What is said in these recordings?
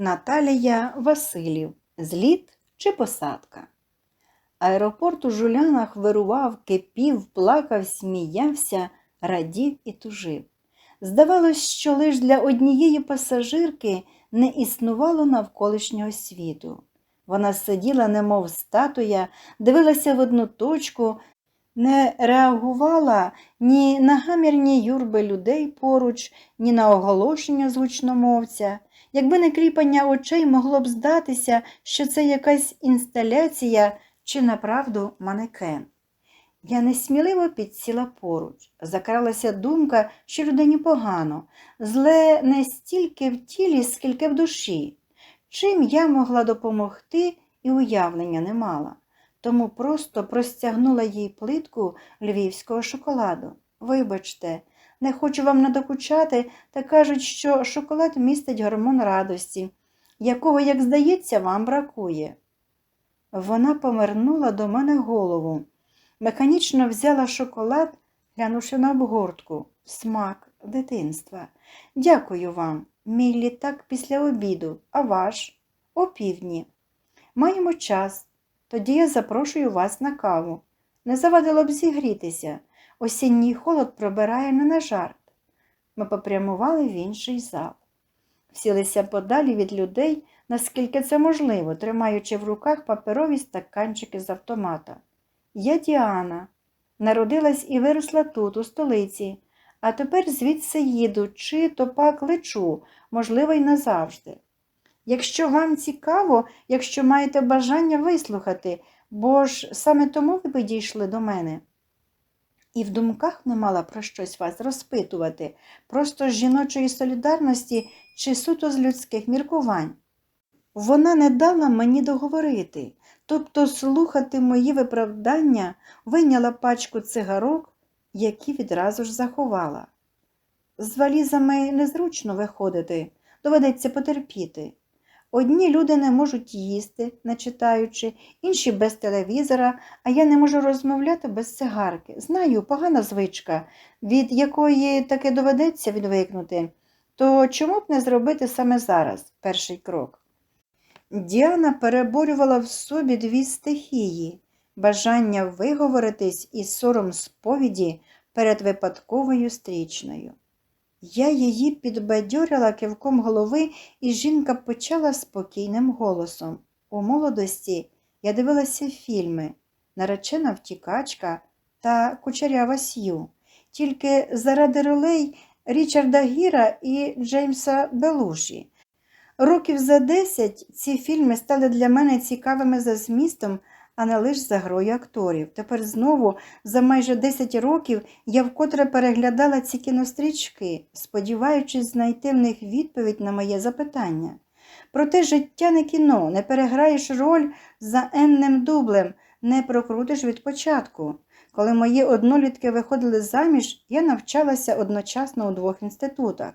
Наталія Василів. Зліт чи посадка. Аеропорт у жулянах вирував, кипів, плакав, сміявся, радів і тужив. Здавалось, що лиш для однієї пасажирки не існувало навколишнього світу. Вона сиділа, немов статуя, дивилася в одну точку, не реагувала ні на гамірні юрби людей поруч, ні на оголошення звучномовця. Якби не кріпання очей, могло б здатися, що це якась інсталяція чи направду манекен. Я несміливо підсіла поруч. Закралася думка, що людині погано, зле не стільки в тілі, скільки в душі. Чим я могла допомогти і уявлення не мала. Тому просто простягнула їй плитку львівського шоколаду. Вибачте, не хочу вам надокучати, та кажуть, що шоколад містить гормон радості, якого, як здається, вам бракує. Вона помернула до мене голову, механічно взяла шоколад, глянувши на обгортку, смак дитинства. Дякую вам, мій літак після обіду, а ваш о півдні. Маємо час, тоді я запрошую вас на каву. Не завадило б зігрітися. Осінній холод пробирає не на жарт. Ми попрямували в інший зал. Сілися подалі від людей, наскільки це можливо, тримаючи в руках паперові стаканчики з автомата. Я Діана, народилась і виросла тут, у столиці, а тепер звідси їду, чи то пак лечу, можливо, й назавжди. Якщо вам цікаво, якщо маєте бажання вислухати, бо ж саме тому ви підійшли до мене. І в думках не мала про щось вас розпитувати, просто з жіночої солідарності чи суто з людських міркувань. Вона не дала мені договорити, тобто слухати мої виправдання, вийняла пачку цигарок, які відразу ж заховала. З валізами незручно виходити, доведеться потерпіти. Одні люди не можуть їсти, не читаючи, інші без телевізора, а я не можу розмовляти без цигарки. Знаю, погана звичка, від якої таки доведеться відвикнути. То чому б не зробити саме зараз перший крок? Діана переборювала в собі дві стихії бажання виговоритись і сором сповіді перед випадковою стрічною. Я її підбадьорила кивком голови, і жінка почала спокійним голосом. У молодості я дивилася фільми Наречена втікачка та Кучерява Сью, тільки заради ролей Річарда Гіра і Джеймса Белуші. Років за десять ці фільми стали для мене цікавими за змістом, а не лише за грою акторів. Тепер знову, за майже 10 років, я вкотре переглядала ці кінострічки, сподіваючись знайти в них відповідь на моє запитання. Проте життя не кіно, не переграєш роль за енним дублем, не прокрутиш від початку. Коли мої однолітки виходили заміж, я навчалася одночасно у двох інститутах.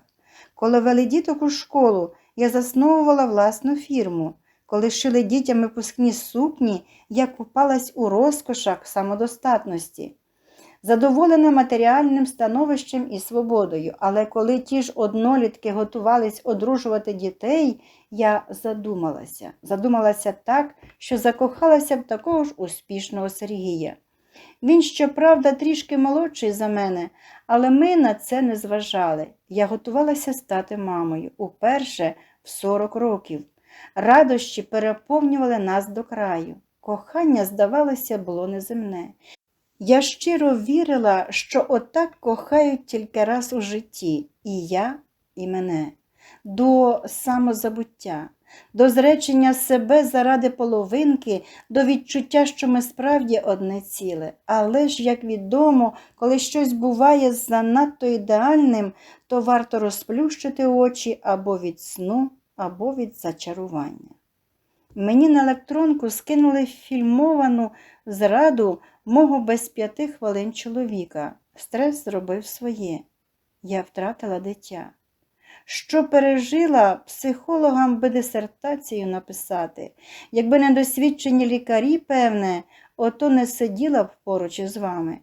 Коли вели діток у школу, я засновувала власну фірму. Коли шили дітям випускні сукні, я купалась у розкошах самодостатності, задоволена матеріальним становищем і свободою. Але коли ті ж однолітки готувались одружувати дітей, я задумалася. Задумалася так, що закохалася в такого ж успішного Сергія. Він, щоправда, трішки молодший за мене, але ми на це не зважали. Я готувалася стати мамою уперше в 40 років. Радощі переповнювали нас до краю. Кохання, здавалося, було неземне. Я щиро вірила, що отак кохають тільки раз у житті і я, і мене, до самозабуття, до зречення себе заради половинки, до відчуття, що ми справді одне ціле. Але ж, як відомо, коли щось буває занадто ідеальним, то варто розплющити очі або від сну, або від зачарування. Мені на електронку скинули фільмовану зраду мого без п'яти хвилин чоловіка. Стрес зробив своє. Я втратила дитя. Що пережила, психологам би дисертацію написати. Якби не досвідчені лікарі, певне, ото не сиділа б поруч із вами.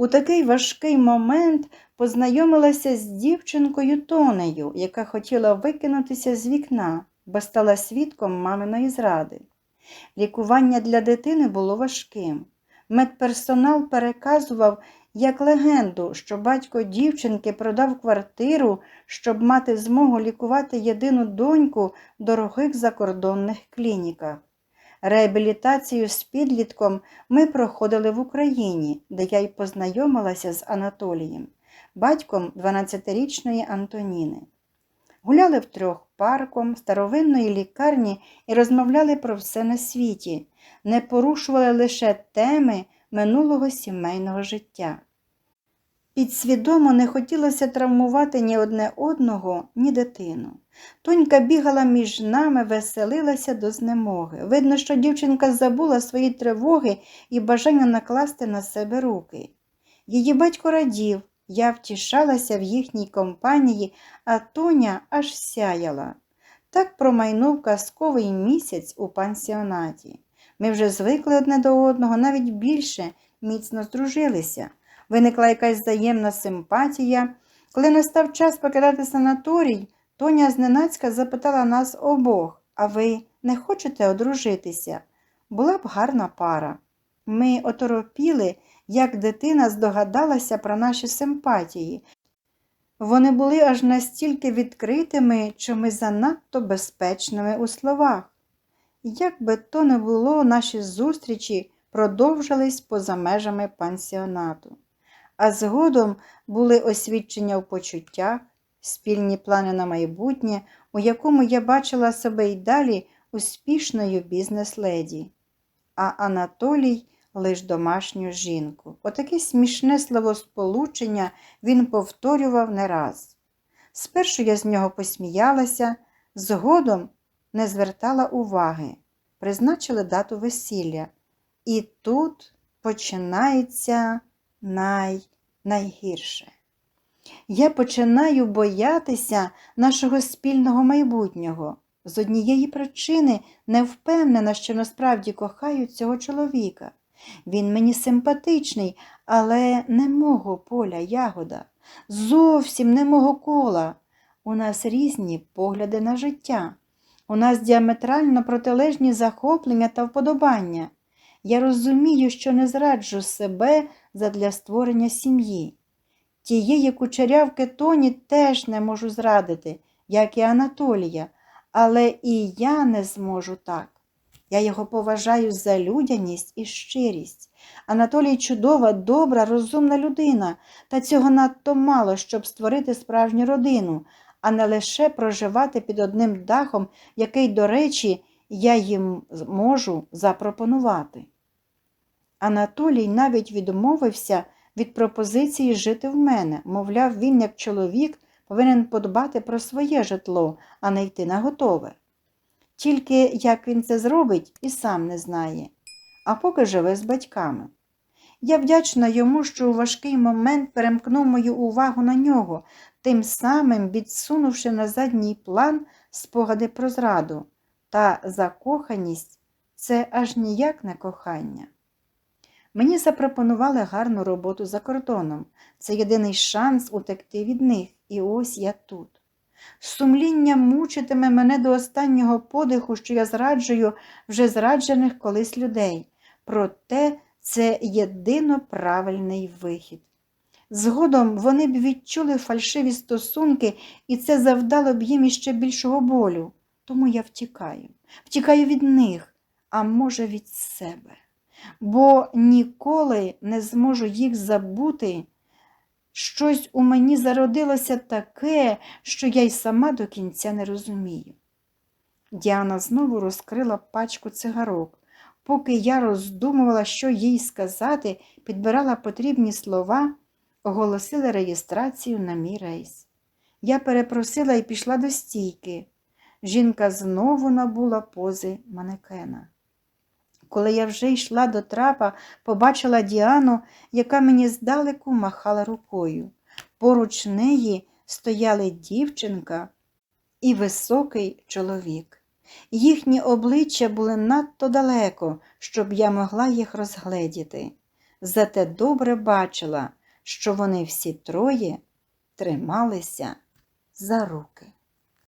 У такий важкий момент познайомилася з дівчинкою Тонею, яка хотіла викинутися з вікна, бо стала свідком маминої зради. Лікування для дитини було важким. Медперсонал переказував як легенду, що батько дівчинки продав квартиру, щоб мати змогу лікувати єдину доньку в дорогих закордонних клініках. Реабілітацію з підлітком ми проходили в Україні, де я й познайомилася з Анатолієм, батьком 12-річної Антоніни. Гуляли втрьох парком старовинної лікарні і розмовляли про все на світі, не порушували лише теми минулого сімейного життя. Підсвідомо не хотілося травмувати ні одне одного, ні дитину. Тонька бігала між нами, веселилася до знемоги. Видно, що дівчинка забула свої тривоги і бажання накласти на себе руки. Її батько радів, я втішалася в їхній компанії, а Тоня аж сяяла. Так промайнув казковий місяць у пансіонаті. Ми вже звикли одне до одного, навіть більше міцно здружилися. Виникла якась взаємна симпатія. Коли настав час покидати санаторій, Тоня зненацька запитала нас обох, а ви не хочете одружитися? Була б гарна пара. Ми оторопіли, як дитина здогадалася про наші симпатії. Вони були аж настільки відкритими, що ми занадто безпечними у словах. Як би то не було, наші зустрічі продовжились поза межами пансіонату, а згодом були освідчення в почуттях, спільні плани на майбутнє, у якому я бачила себе й далі успішною бізнес-леді, а Анатолій лиш домашню жінку. Отаке смішне словосполучення він повторював не раз. Спершу я з нього посміялася, згодом не звертала уваги, призначили дату весілля. І тут починається най... найгірше. Я починаю боятися нашого спільного майбутнього. З однієї причини не впевнена, що насправді кохаю цього чоловіка. Він мені симпатичний, але не мого поля ягода, зовсім не мого кола. У нас різні погляди на життя. У нас діаметрально протилежні захоплення та вподобання. Я розумію, що не зраджу себе задля створення сім'ї. Тієї кучерявки Тоні теж не можу зрадити, як і Анатолія, але і я не зможу так. Я його поважаю за людяність і щирість. Анатолій чудова, добра, розумна людина, та цього надто мало, щоб створити справжню родину, а не лише проживати під одним дахом, який, до речі, я їм можу запропонувати. Анатолій навіть відмовився від пропозиції жити в мене, мовляв, він, як чоловік, повинен подбати про своє житло, а не йти на готове. Тільки як він це зробить, і сам не знає, а поки живе з батьками. Я вдячна йому, що у важкий момент перемкнув мою увагу на нього, тим самим відсунувши на задній план спогади про зраду, та закоханість це аж ніяк не кохання. Мені запропонували гарну роботу за кордоном. Це єдиний шанс утекти від них, і ось я тут. Сумління мучитиме мене до останнього подиху, що я зраджую вже зраджених колись людей. Проте це єдино правильний вихід. Згодом вони б відчули фальшиві стосунки, і це завдало б їм іще більшого болю. Тому я втікаю, втікаю від них, а може, від себе, бо ніколи не зможу їх забути. Щось у мені зародилося таке, що я й сама до кінця не розумію. Діана знову розкрила пачку цигарок. Поки я роздумувала, що їй сказати, підбирала потрібні слова, оголосили реєстрацію на мій рейс. Я перепросила і пішла до стійки. Жінка знову набула пози манекена. Коли я вже йшла до трапа, побачила Діану, яка мені здалеку махала рукою. Поруч неї стояли дівчинка і високий чоловік. Їхні обличчя були надто далеко, щоб я могла їх розгледіти. зате добре бачила, що вони всі троє трималися за руки.